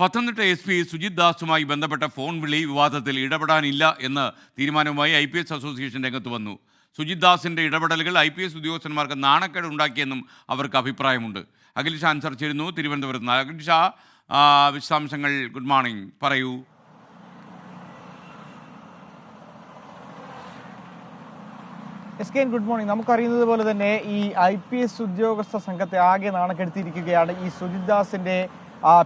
Pathanamthitta S P Sujith ദാസുമായി ബന്ധപ്പെട്ട phone വിളി വിവാദത്തിൽ ഇടപെടാനില്ല എന്ന തീരുമാനവുമായി ഐ പി എസ് അസോസിയേഷൻ രംഗത്ത് വന്നു. സുജിത് ദാസിന്റെ ഇടപെടലുകൾ ഐ പി എസ് ഉദ്യോഗസ്ഥന്മാർക്ക് നാണക്കേട് ഉണ്ടാക്കിയെന്നും അവർക്ക് അഭിപ്രായമുണ്ട്. അഖിൽ ഷാ ചേരുന്നു തിരുവനന്തപുരത്ത് നിന്ന് അഖിൽ ഷാ വിശദാംശങ്ങൾ ഗുഡ് മോർണിംഗ്. പറയൂ. S K good morning. നമുക്കറിയുന്നത് പോലെ തന്നെ ഈ ഐ പി എസ് ഉദ്യോഗസ്ഥ സംഘത്തെ ആകെ നാണക്കെടുത്തിയിരിക്കുകയാണ് ഈ Sujith ദാസിന്റെ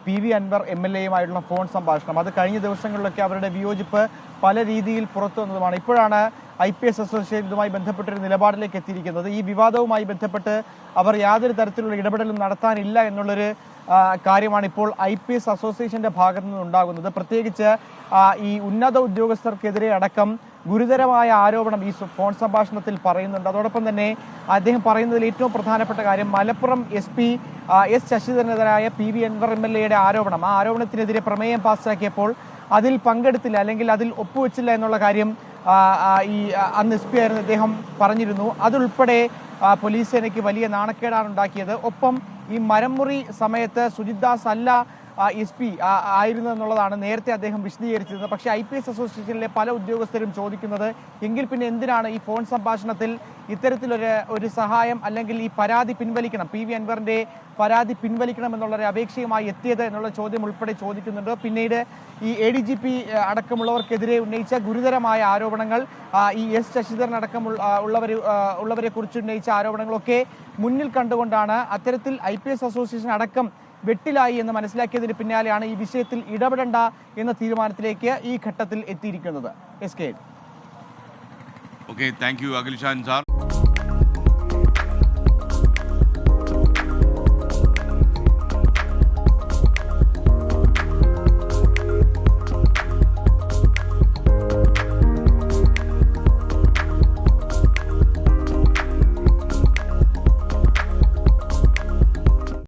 P V Anvar M L എയുമായിട്ടുള്ള phone സംഭാഷണം. അത് കഴിഞ്ഞ ദിവസങ്ങളിലൊക്കെ അവരുടെ വിയോജിപ്പ് പല രീതിയിൽ പുറത്തു വന്നതുമാണ്. ഇപ്പോഴാണ് ഐ പി എസ് അസോസിയേഷൻ ഇതുമായി ബന്ധപ്പെട്ടൊരു നിലപാടിലേക്ക് എത്തിയിരിക്കുന്നത്. ഈ വിവാദവുമായി ബന്ധപ്പെട്ട് അവർ യാതൊരു തരത്തിലുള്ള ഇടപെടലും നടത്താനില്ല എന്നുള്ളൊരു കാര്യമാണ് ഇപ്പോൾ ഐ പി എസ് അസോസിയേഷന്റെ ഭാഗത്തു നിന്നുണ്ടാകുന്നത് പ്രത്യേകിച്ച് ഈ ഉന്നത ഉദ്യോഗസ്ഥർക്കെതിരെ അടക്കം ഗുരുതരമായ ആരോപണം ഈ ഫോൺ സംഭാഷണത്തിൽ പറയുന്നുണ്ട്. അതോടൊപ്പം തന്നെ അദ്ദേഹം പറയുന്നതിൽ ഏറ്റവും പ്രധാനപ്പെട്ട കാര്യം Malappuram S P S ശശിധരനെതിരായ P V Anvar M L എയുടെ ആരോപണം. ആ ആരോപണത്തിനെതിരെ പ്രമേയം പാസ്സാക്കിയപ്പോൾ അതിൽ പങ്കെടുത്തില്ല അല്ലെങ്കിൽ അതിൽ ഒപ്പുവെച്ചില്ല എന്നുള്ള കാര്യം ഈ അന്ന് എസ് പി ആയിരുന്ന അദ്ദേഹം പറഞ്ഞിരുന്നു. അതുൾപ്പെടെ പോലീസ് സേനയ്ക്ക് വലിയ നാണക്കേടാണ് ഉണ്ടാക്കിയത് ഒപ്പം ഈ മരം മുറി സമയത്ത് സുജിത് ദാസ് അല്ല എസ് പി ആയിരുന്നു എന്നുള്ളതാണ് നേരത്തെ അദ്ദേഹം വിശദീകരിച്ചിരുന്നത്. പക്ഷേ ഐ പി എസ് അസോസിയേഷനിലെ പല ഉദ്യോഗസ്ഥരും ചോദിക്കുന്നത് എങ്കിൽ പിന്നെ എന്തിനാണ് ഈ ഫോൺ സംഭാഷണത്തിൽ ഇത്തരത്തിലൊരു ഒരു സഹായം അല്ലെങ്കിൽ ഈ പരാതി പിൻവലിക്കണം? പി വി അൻവറിന്റെ പരാതി പിൻവലിക്കണം എന്നുള്ളൊരു അപേക്ഷയുമായി എത്തിയത് എന്നുള്ള ചോദ്യം ഉൾപ്പെടെ ചോദിക്കുന്നുണ്ട്. പിന്നീട് ഈ എ ഡി ജി പി അടക്കമുള്ളവർക്കെതിരെ ഉന്നയിച്ച ഗുരുതരമായ ആരോപണങ്ങൾ ഈ എസ് ശശിധരൻ അടക്കം ഉള്ളവർ ഉള്ളവരെ കുറിച്ച് ഉന്നയിച്ച ആരോപണങ്ങളൊക്കെ മുന്നിൽ കണ്ടുകൊണ്ടാണ് അത്തരത്തിൽ ഐ പി എസ് അസോസിയേഷൻ അടക്കം വെട്ടിലായി എന്ന് മനസ്സിലാക്കിയതിന് പിന്നാലെയാണ് ഈ വിഷയത്തിൽ ഇടപെടേണ്ട എന്ന തീരുമാനത്തിലേക്ക് ഈ ഘട്ടത്തിൽ എത്തിയിരിക്കുന്നത്. S K. Okay thank you Akhil Shan Ansar